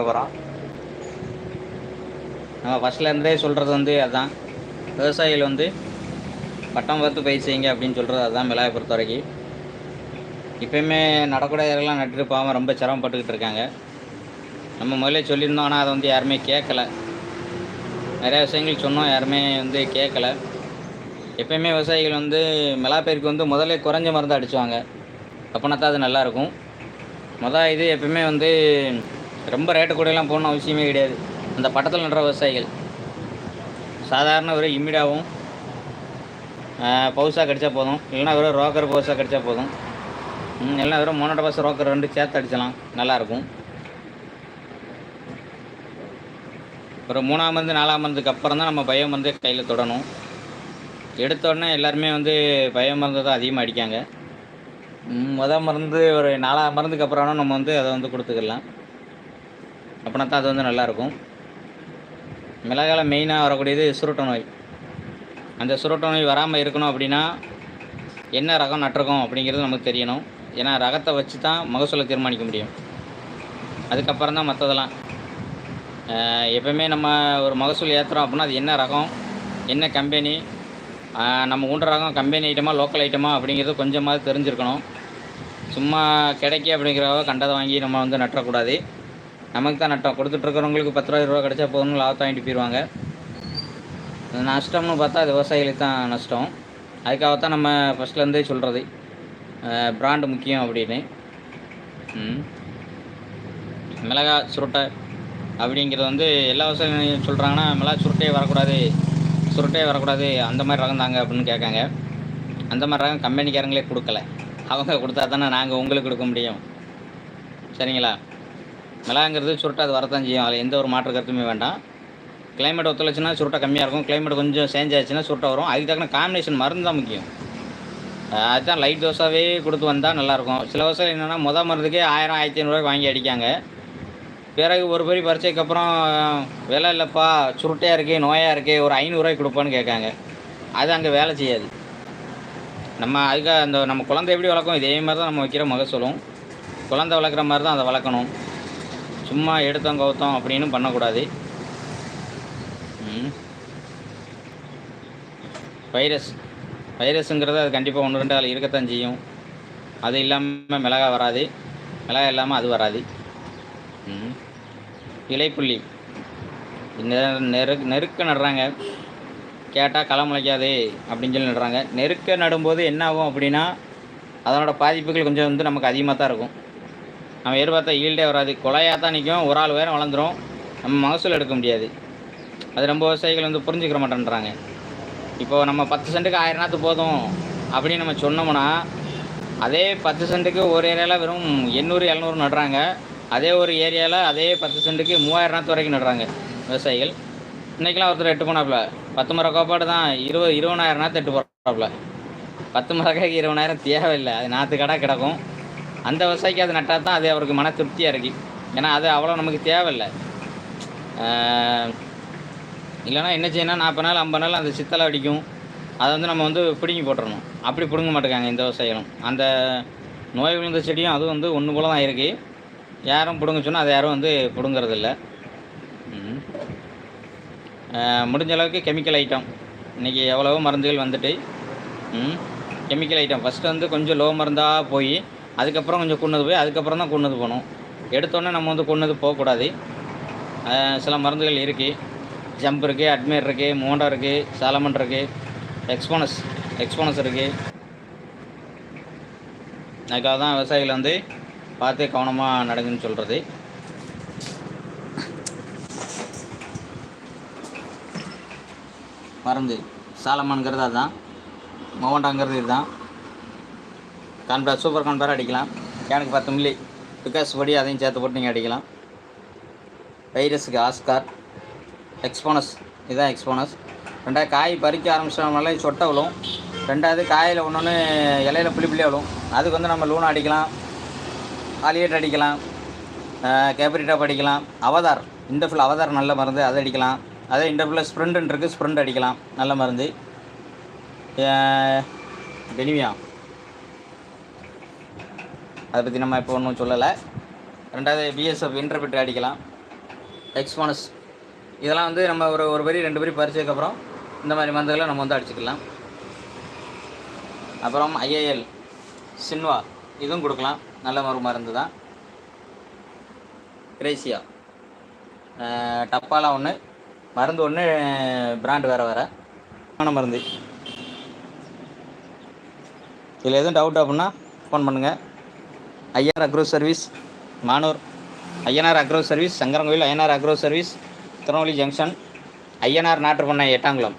போகிறோம் நம்ம ஃபஸ்ட்லேருந்தே சொல்கிறது வந்து அதுதான் விவசாயிகள் வந்து பட்டம் பார்த்து பயிர் செய்யுங்க அப்படின்னு சொல்கிறது அதுதான் மிளகாய் பொறுத்த வரைக்கும். இப்போயுமே நடக்கூடாதெல்லாம் நட்டுட்டு போகாமல் ரொம்ப சிரமப்பட்டுக்கிட்டு இருக்காங்க. நம்ம முதல்ல சொல்லியிருந்தோம் ஆனால் அதை வந்து யாருமே கேட்கல. நிறையா விஷயங்கள் சொன்னோம் யாருமே வந்து கேட்கல. எப்பயுமே விவசாயிகள் வந்து மிளகா பயிருக்கு வந்து முதல்ல குறைஞ்ச மருந்து அடிச்சுவாங்க. அப்போனா தான் அது நல்லாயிருக்கும் மொதல் இது எப்பயுமே வந்து ரொம்ப ரேட்டு கூடலாம் போகணும் அவசியமே கிடையாது. அந்த பட்டத்தில் நடுற விவசாயிகள். சாதாரண ஒரு இம்மிடாவும் பவுசாக கடித்தா போதும். இல்லைன்னா வெறும் ரோக்கர் பவுசாக கடித்தா போதும். இல்லைனா வெறும் மோனோட பஸ் ரோக்கர் ரெண்டு சேர்த்து அடிச்சலாம். நல்லாயிருக்கும். ஒரு மூணாம் மருந்து நாலாம் மருந்துக்கு அப்புறம் தான் நம்ம பயோ வந்து கையில் தொடணும். எடுத்த உடனே எல்லாருமே வந்து பயோ மருந்து தான் அதிகமாக அடிக்காங்க. மொதல் மருந்து ஒரு நாலாம் மருந்துக்கு அப்புறம் நம்ம வந்து அதை வந்து கொடுத்துக்கலாம். அப்படின்னா தான் அது வந்து நல்லாயிருக்கும். மிளகாயில் மெயினாக வரக்கூடியது சுருட்ட நோய். அந்த சுருட்ட நோய் வராமல் இருக்கணும் அப்படின்னா என்ன ரகம் நட்டிருக்கோம் அப்படிங்கிறது நமக்கு தெரியணும். ஏன்னா ரகத்தை வச்சு தான் மகசூலை தீர்மானிக்க முடியும். அதுக்கப்புறம் தான் மற்றதெல்லாம் எப்போயுமே நம்ம ஒரு மகசூல் ஏற்றுறோம் அப்படின்னா அது என்ன ரகம் என்ன கம்பெனி நம்ம ஊன்ற ரகம் கம்பெனி ஐட்டமா லோக்கல் ஐட்டமா அப்படிங்கிறது கொஞ்சமாவது தெரிஞ்சிருக்கணும். சும்மா கிடைக்கி அப்படிங்கிறவ கண்டதை வாங்கி நம்ம வந்து நட்டக்கூடாது. நமக்கு தான் நட்டம். கொடுத்துட்ருக்கிறவங்களுக்கு பத்து ரூபா இருபது கிடச்சா போதும்னு லாபத்தை வாங்கிட்டு போயிடுவாங்க நஷ்டம்னு பார்த்தா அது விவசாயிகளுக்கு தான் நஷ்டம். அதுக்காக தான் நம்ம ஃபஸ்ட்லேருந்தே சொல்கிறது பிராண்டு முக்கியம் அப்படின்னு. மிளகா சுருட்டை அப்படிங்கிறது வந்து எல்லா விவசாயிகளும் சொல்கிறாங்கன்னா மிளகா சுருட்டையே வரக்கூடாது. சுருட்டையே வரக்கூடாது. அந்த மாதிரி ரகம் தாங்க அப்படின்னு கேட்காங்க. அந்த மாதிரி ரகம் கம்பெனிக்காரங்களே கொடுக்கல. அவங்க கொடுத்தா தானே நாங்கள் உங்களுக்கு கொடுக்க முடியும். சரிங்களா? மிளகாங்கிறது சுருட்டை அது வரத்தான் செய்யும். அதில் எந்த ஒரு மாற்று கருத்துமே வேண்டாம். கிளைமேட் ஒத்துழைச்சுன்னா சுருட்டை கம்மியாக இருக்கும். கிளைமேட் கொஞ்சம் சேஞ்ச் ஆச்சுன்னா சுருட்டை வரும். அதுக்கு தக்கன காம்பினேஷன் மருந்து தான் முக்கியம். அதுதான் லைட் தோசாவே கொடுத்து வந்தால் நல்லாயிருக்கும் சில வருஷம் என்னென்னா முத மருந்துக்கே ஆயிரம் ஆயிரத்தி ஐநூறுரூவாய்க்கு வாங்கி அடிக்காங்க. பிறகு ஒரு படி பறிச்சதுக்கப்புறம் விலை இல்லைப்பா சுருட்டையாக இருக்கே நோயாக இருக்கே ஒரு ஐநூறுரூவாய்க்கு கொடுப்பான்னு கேட்காங்க. அது அங்கே வேலை செய்யாது. நம்ம அதுக்காக அந்த நம்ம குழந்தை எப்படி வளர்க்கும்? இதே மாதிரி தான் நம்ம வைக்கிற மகசூலும். குழந்தை வளர்க்குற மாதிரி தான் அதை வளர்க்கணும். சும்மா எடுத்தோம் கவுத்தோம் அப்படின்னு பண்ணக்கூடாது. வைரஸ் வைரஸுங்கிறது அது கண்டிப்பாக ஒன்று ரெண்டு அதில் இருக்கத்தான் செய்யும். அது இல்லாமல் மிளகா வராது. மிளகா இல்லாமல் அது வராது. இலைப்புள்ளி. நெருக் நெரு நெருக்க நடுறாங்க. கேட்டால் களை முளைக்காது அப்படின்னு சொல்லி நடுறாங்க. நெருக்க நடும்போது என்ன ஆகும் அப்படின்னா அதனோட பாதிப்புகள் கொஞ்சம் வந்து நமக்கு அதிகமாக தான் இருக்கும். நம்ம எதிர்பார்த்தா ஈல்டே வராது. கொலையாக தான் நிற்கும் ஒரு ஆள் வேறு வளர்ந்துடும் நம்ம மகசூல் எடுக்க முடியாது. அது ரொம்ப விவசாயிகள் வந்து புரிஞ்சுக்கிற மாட்டேன்றாங்க. இப்போ நம்ம பத்து சென்ட்டுக்கு ஆயிரம் நாற்று போதும் அப்படின்னு நம்ம சொன்னோம்னா அதே பத்து சென்ட்டுக்கு ஒரு ஏரியாவில் வெறும் எண்ணூறு எழுநூறு நடுறாங்க. அதே ஒரு ஏரியாவில் அதே பத்து சென்ட்டுக்கு மூவாயிரம் நாற்று வரைக்கும் நடுறாங்க விவசாயிகள். இன்றைக்கெலாம் ஒருத்தர் எட்டு போனாப்புல. பத்து மர கோப்பாடு தான் இருபது இருபதாயிரம் நாற்று எட்டு போகிறாப்புல பத்து மரக்காய்க்கு இருபதாயிரம் தேவையில்லை. அது நாற்று கடை கிடக்கும். அந்த விவசாயிக்கு அது நட்டால் தான் அது அவருக்கு மன திருப்தியாக இருக்கு. ஏன்னா அது அவ்வளோ நமக்கு தேவையில்லை. இல்லைன்னா என்ன செய்யணும் நாற்பது நாள் ஐம்பது நாள் அந்த சித்தலை அடிக்கும். அதை வந்து நம்ம வந்து பிடுங்கி போட்டுறணும். அப்படி பிடுங்க மாட்டேங்காங்க இந்த விவசாயிகளும் அந்த நோய் விழுந்த செடியும் அதுவும் வந்து ஒன்று போல தான் இருக்குது யாரும் பிடுங்க சொன்னால் அதை யாரும் வந்து பிடுங்கிறதில்ல. முடிஞ்ச அளவுக்கு கெமிக்கல் ஐட்டம் இன்றைக்கி எவ்வளவோ மருந்துகள் வந்துட்டு. கெமிக்கல் ஐட்டம் ஃபஸ்ட்டு வந்து கொஞ்சம் லோ மருந்தாக போய் அதுக்கப்புறம் கொஞ்சம் கொண்டது போய் அதுக்கப்புறம் தான் கொண்டது போகணும் எடுத்தோடனே நம்ம வந்து கொண்டது போகக்கூடாது. சில மருந்துகள் இருக்குது ஜம்ப் இருக்குது அட்மேர் இருக்குது மோண்டா இருக்குது சாலமன் இருக்குது எக்ஸ்போனஸ் எக்ஸ்போனஸ் இருக்குது அதுக்காக தான் விவசாயிகள் வந்து பார்த்து கவனமாக நடக்குன்னு சொல்கிறது மருந்து சாலமான்ங்கிறது அதுதான். மோண்டாங்கிறது இதுதான். கான்பரா சூப்பர் கான்பரா அடிக்கலாம். கேனுக்கு பத்து மில்லி. பிகாஸ் படி அதையும் சேர்த்து போட்டு நீங்கள் அடிக்கலாம். வைரஸுக்கு ஆஸ்கார். எக்ஸ்போனஸ் இதுதான் எக்ஸ்போனஸ் ரெண்டாவது காய் பறிக்க ஆரம்பிச்சோம்னாலே சொட்டை விழும். ரெண்டாவது காயில் ஒன்று ஒன்று இலையில புளி புளியாக விழும். அதுக்கு வந்து நம்ம லூனை அடிக்கலாம். ஆலியேட் அடிக்கலாம். கேப்ரிட்டாப் அடிக்கலாம். அவதார். இண்டர்ஃபில் அவதார் நல்ல மருந்து அதை அடிக்கலாம். அதே இண்டர்ஃபில் ஸ்ப்ரிண்ட் இருக்குது ஸ்ப்ரிண்ட் அடிக்கலாம். நல்ல மருந்து. பெனிவியா அதை பற்றி நம்ம இப்போ ஒன்றும் சொல்லலை. ரெண்டாவது பிஎஸ்எஃப் இன்டர்பிட் அடிக்கலாம். எக்ஸ்போனஸ் இதெல்லாம் வந்து நம்ம ஒரு ஒரு பரி ரெண்டு பரி பறிச்சதுக்கப்புறம் இந்த மாதிரி மருந்துகளை நம்ம வந்து அடிச்சுக்கலாம். அப்புறம் ஐஏஎல் சின்வா இதுவும் கொடுக்கலாம். நல்ல ஒரு மருந்து தான். கிரேசியா டப்பாலாம் ஒன்று மருந்து ஒன்று பிராண்ட் வேறு வேறு. ஆன மருந்து. இதில் எதுவும் டவுட் அப்படின்னா ஃபோன் பண்ணுங்கள் IR agro service Manur. Ayyanar agro service Sankarankovil Ayyanar agro service Tirunelveli junction Ayyanar நாட்டுப்பண்ணை Ettankulam.